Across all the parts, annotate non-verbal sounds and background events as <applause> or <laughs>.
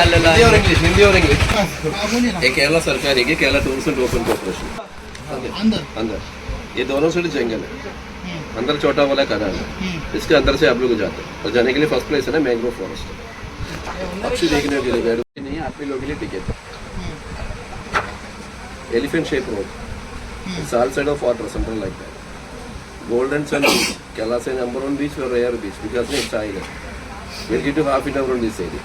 आलेलो इंग्लिश हिंदी और इंग्लिश ये केरला सरकार है केरला एंड ओपन कॉर्पोरेशन अंदर. अंदर. ये दोनों साइड जंगल है अंदर छोटा वाला कनाल है. इसके अंदर से आप लोग जाते हैं. और जाने के लिए फर्स्ट प्लेस है ना मैंग्रोव फॉरेस्ट पक्षी देखने के लिए नहीं आपके लोगों के लिए ticket elephant shape road all side of water something like that. Golden sun beach kerala say number one beach or rare beach because it's island we'll give you half an hour on this area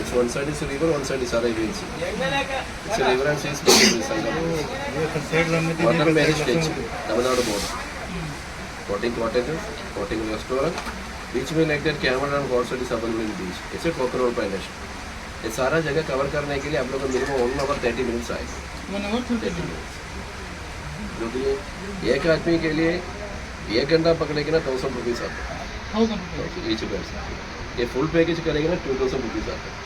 it's one side is river one side is arabian sea it's a river and sea is beautiful side water marriage stage tamil nadu border floating cottages floating restaurant बीच में camera and available in beach it's a coconut plantation ये सारा जगह cover करने के लिए आप लोग को minimum one hour thirty minutes आए थर्टी. मिनट्स जो कि एक आदमी के लिए एक घंटा पकड़ेगी ना थाउज़ेंड रुपीज़ आता है। ईच पर्सन ये फुल पैकेज करेगी ना टू थाउज़ेंड रुपीज़ आता है।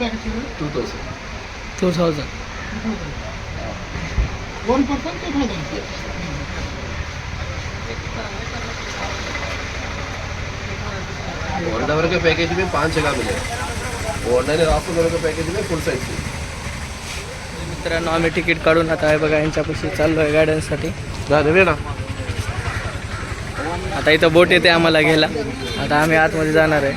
Package is two thousand two thousand thousand. One person, two one hour K package में पाँच जगह मिलेगा। वन एंड हाफ़ आवर के पैकेज में फुल साइड मित्रांनो आम्ही तिकीट काढून आता आहे बघा यांच्यापाशी चाललो आहे गार्डनसाठी ना. आता इथं बोट येते आम्हाला घ्यायला. आता आम्ही आतमध्ये जाणार आहे.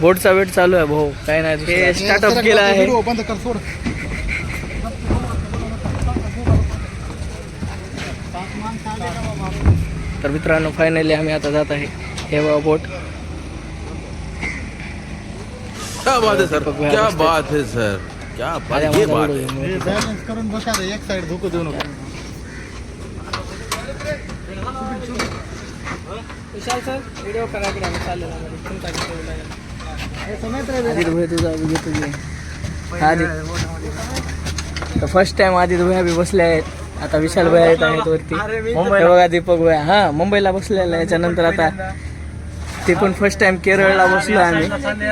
बोटचा वेट चालू आहे भाऊ. काय नाही हे स्टार्टअप केलं आहे. तर मित्रांनो फायनली आम्ही आता जात आहे. हे बघा बोट। क्या बात है सर? क्या. बात है सर। क्या बात ये बात है. बॅलन्स करून बसा रे, एक साइड धोको देऊ नका विशाल सर व्हिडिओ करा आम्ही चाललेलो भाई तुझा बी घेतो घे. तर फर्स्ट टाइम आदित भैया बी बसले आहेत. आता विशाल भैया येत आहेत वरती. हे बघा दीपक भैया हा मुंबईला बसलेला आहे. याच्यानंतर आता ते पण फर्स्ट टाइम केरळला बसलो आम्ही.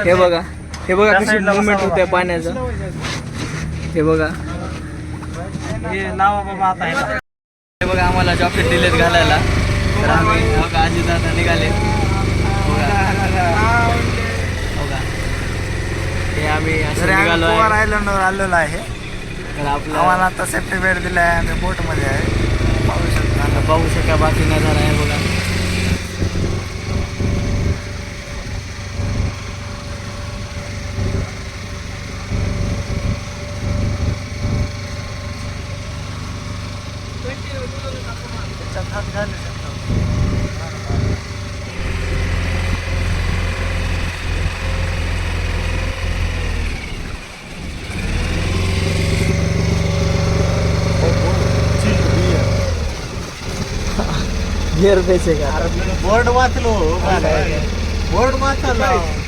हे बघा हे बघा कशी मुवमेंट होते पाण्याचं. हे बघा. हे बघा आम्हाला जॉकेट दिलेत घालायला. तर आम्ही हे बघा आजी दादा निघाले. बघा बघा हे आम्ही असं आहे. आयलंडवर आलेलो आहे. तर आपलं आम्हाला आता सेफ्टी बेल्ट दिला आहे आम्ही बोटमध्ये आहे. पाहू शकता. आता पाहू शका बाकी नजारा आहे बघा. घेर द्यायचे का बोर्ड वाचलो बोर्ड वाचलो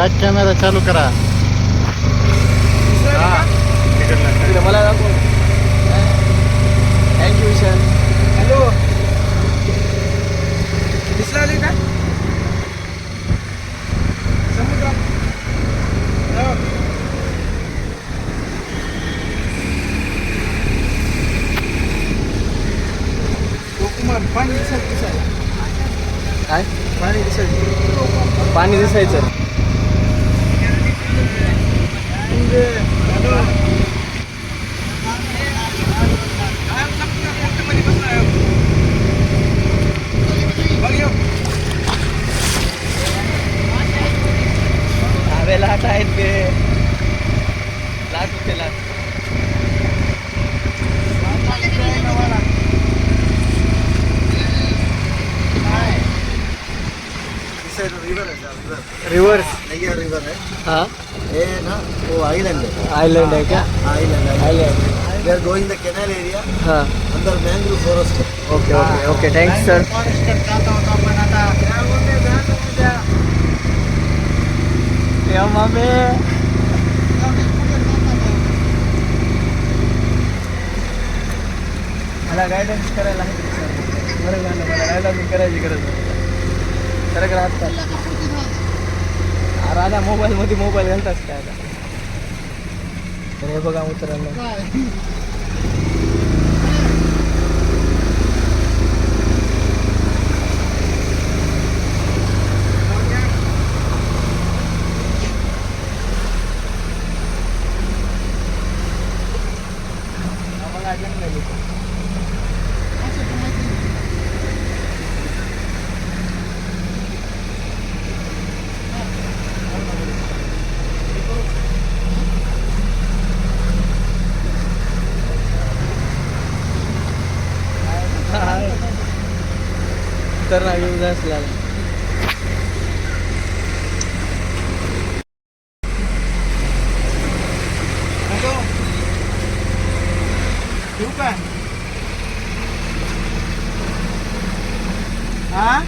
बॅक कॅमेरा चालू करा. मला दाखव थँक्यू विशाल हॅलो दिसला आली का? पाणी काय? पाणी दिसायचं पाणी दिसायचं साइड रिवर है रिवर रिव्हर्स नहीं है रिवर है हा ये है. आयलंड आहे का island island they are going the canal area हा अंदर मैंग्रोव फॉरेस्ट है okay okay okay thanks sir या मामे मला गायडन्स करायला आहे सर बरं झालं मला गायडन्स करायची गरज नाही खरं राहत राजा मोबाईलमध्ये मोबाईल घालताच काय आता तर हे बघा मित्रांनो. तर ना येऊ असला क्यों का हाँ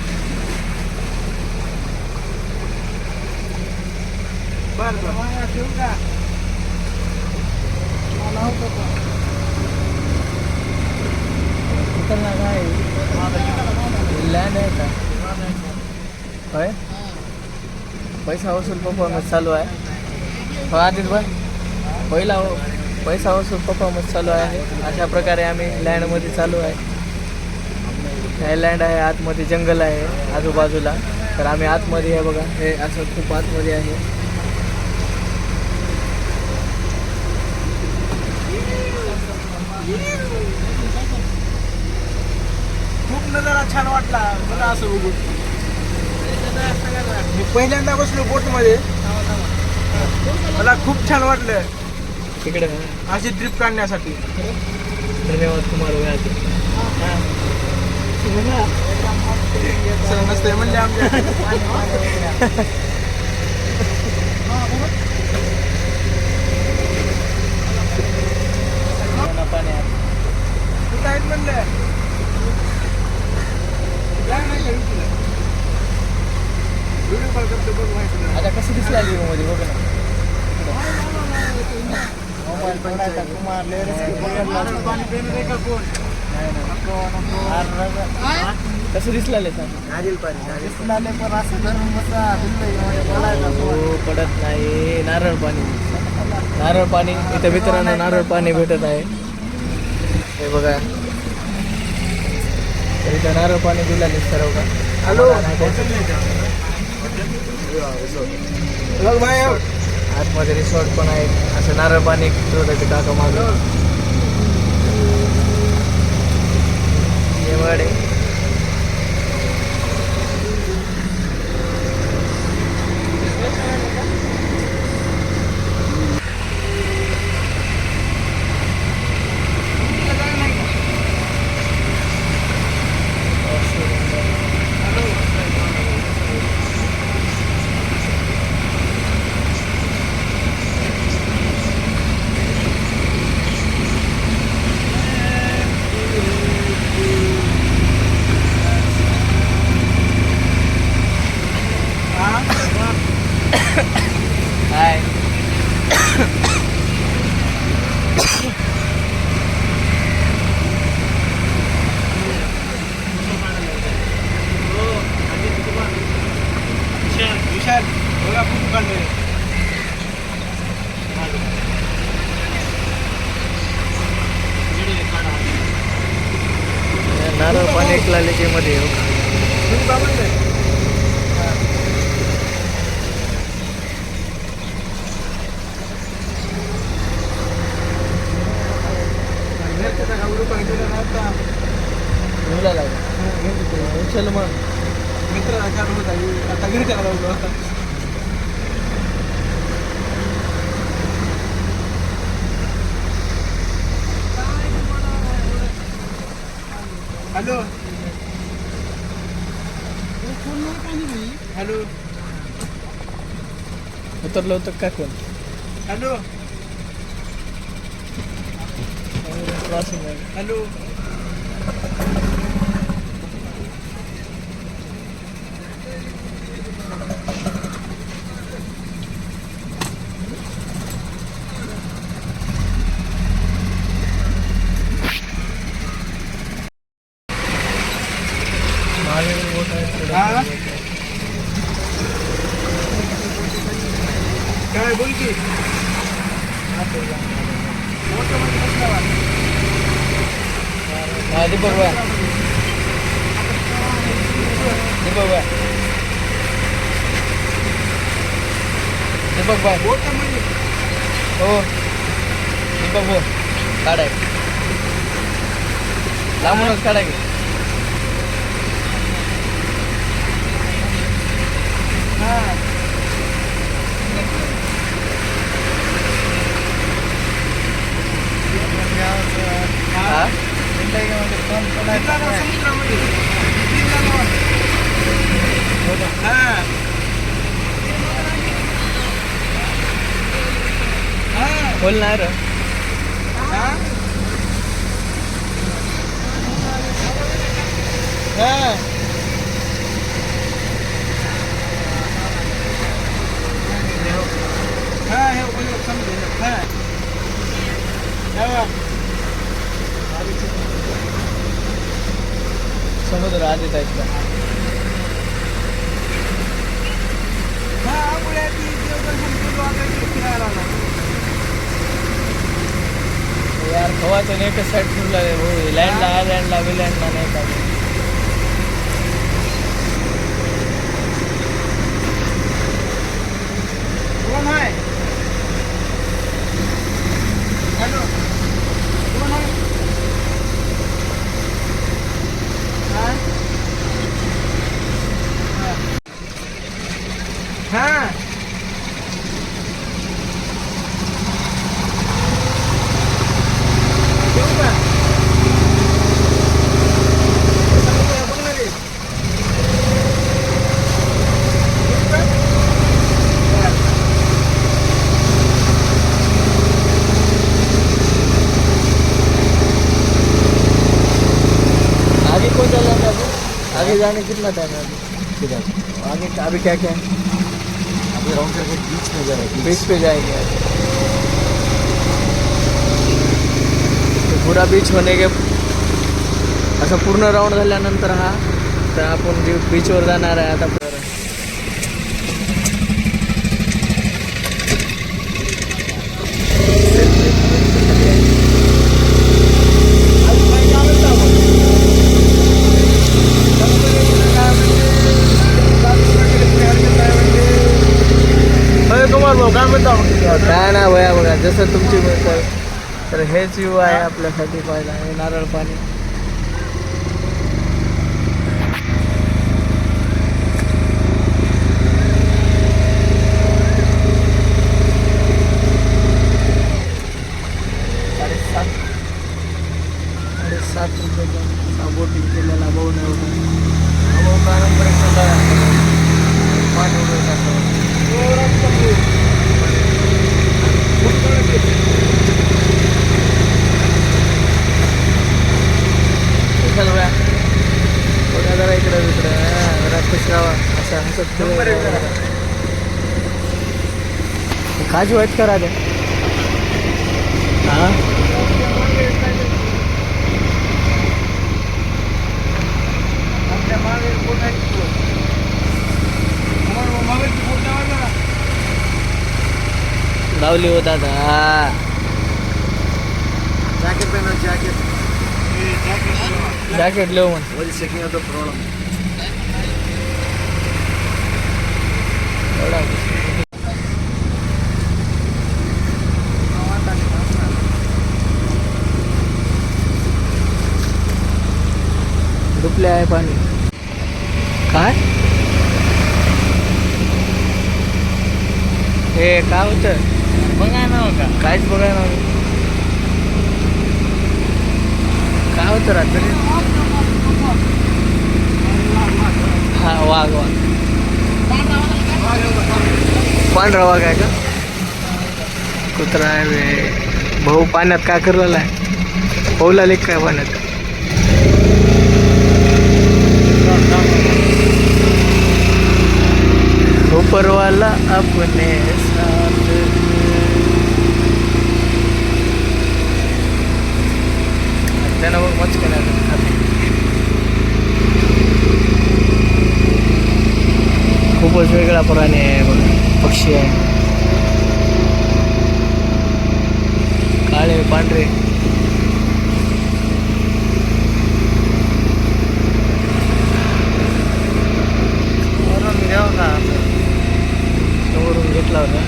बर बर क्यों का खतरनाक आहे लँड आहे का? होय? पैसा वसूल परफॉर्मन्स चालू आहे. हो आदित भाई पहिला हो पैसा वसूल परफॉर्मन्स चालू आहे. अशा प्रकारे आम्ही लँडमध्ये चालू आहे. हे लँड आहे आतमध्ये जंगल आहे आजूबाजूला. तर आम्ही आतमध्ये आहे बघा. हे असं खूप आतमध्ये आहे. नजारा छान वाटला. मला असं बघून मी पहिल्यांदा बसलो बोटमध्ये मला खूप छान वाटलं. तिकडे. अशी ट्रिप काढण्यासाठी. धन्यवाद तुम्हाला व्याज समजतंय म्हणजे आमच्या. पाण्यात <laughs> कुठं आहेत म्हणलं काय नाही का तुला व्हिडिओ कॉल करतो बघ माहिती नाही. आता कसं दिसलं आली मध्ये? बघ ना. पाणी कसं दिसलं पाणी पण असं धरून बसा हो पडत नाही. नारळ पाणी. नारळ पाणी. इथं मित्रांना नारळ पाणी भेटत आहे. हे बघा. तर नारळ पाणी दिलं सर्व का हॅलो. आतमध्ये रिसॉर्ट पण आहे. असं नारळ पाणी ठेवतं काका मागं. हे वाडे हाय विशाल बघा खूप काढले नारळ पाणी चल मग मित्र आता घरी त्याला लावलो आता हॅलो. हॅलो उतरलं होतं काय कोण हॅलो क्रॉसिंग आहे. हॅलो मागे बोट आहे, पुढे हा? बोट आहे. काय बोल की? हा, दीपक भाई. दीपक भाई. दीपक भाई. मोठं म्हणजे. हो. दीपक भाऊ काढाय. लांबूनच काढाय की हा हा जिल्हा ना समुद्रामध्ये जिल्हा ना. हा हा बोल नाही रे हा हा हा हे बघ समजेल हा हा समुद्र आधी टाईपचा हा आंघोळ्या ती देवदर्शन केलो आता इकडे फिरायला आला. यार खवाचं एकच साईड भाऊ लँडला आयलँडला विलँडला नाही का? आगे जाने कितना टाइम है अभी? आगे अभी क्या क्या है? अभी राउंड करके बीच में जा रहे हैं बीच पे जाएँगे। तो ते पूरा बीच होने के असं पूर्ण राऊंड झाल्यानंतर हा तर आपण जे बीचवर जाणार आहे आता तर हेच यू आहे आपल्यासाठी पाहिला हे नारळ पाणी. साडेसात. रुपयाचा बोटिंग केलेला भाऊ नाही होता भाऊ कारणपर्यंत पाणी वगैरे टाकलं चल बया बघा जरा इकडं इकडं हा, जरा खुश राहा असं हसत नंबर एक जरा. काजू आहेत का राजा हा आपल्या मागे बोट आहे तिकडं. कुमार भाऊ मागे ती बोट लावा जरा. लावली हो दादा जैकेट पहनो जैकेट हे jacket. लावा. जॅकेट लेव म्हण what is checking out the problem? एवढा डुपले आहे पाणी. काय? हे काय होतं बघा ना का. काहीच बघाय ना काय होतं रात्री. हा वाघ वाघ. पांढरा वाघ आहे का? कुत्रा आहे भाऊ पाण्यात का करलेला आहे? भाऊला लेख काय पाण्यात? उपरवाला अपने त्यानं मग मच खूपच वेगळा प्राणी आहे बघ पक्षी आहे. काळे पांढरे. वरून घेऊ का? समोरून घेतला होता.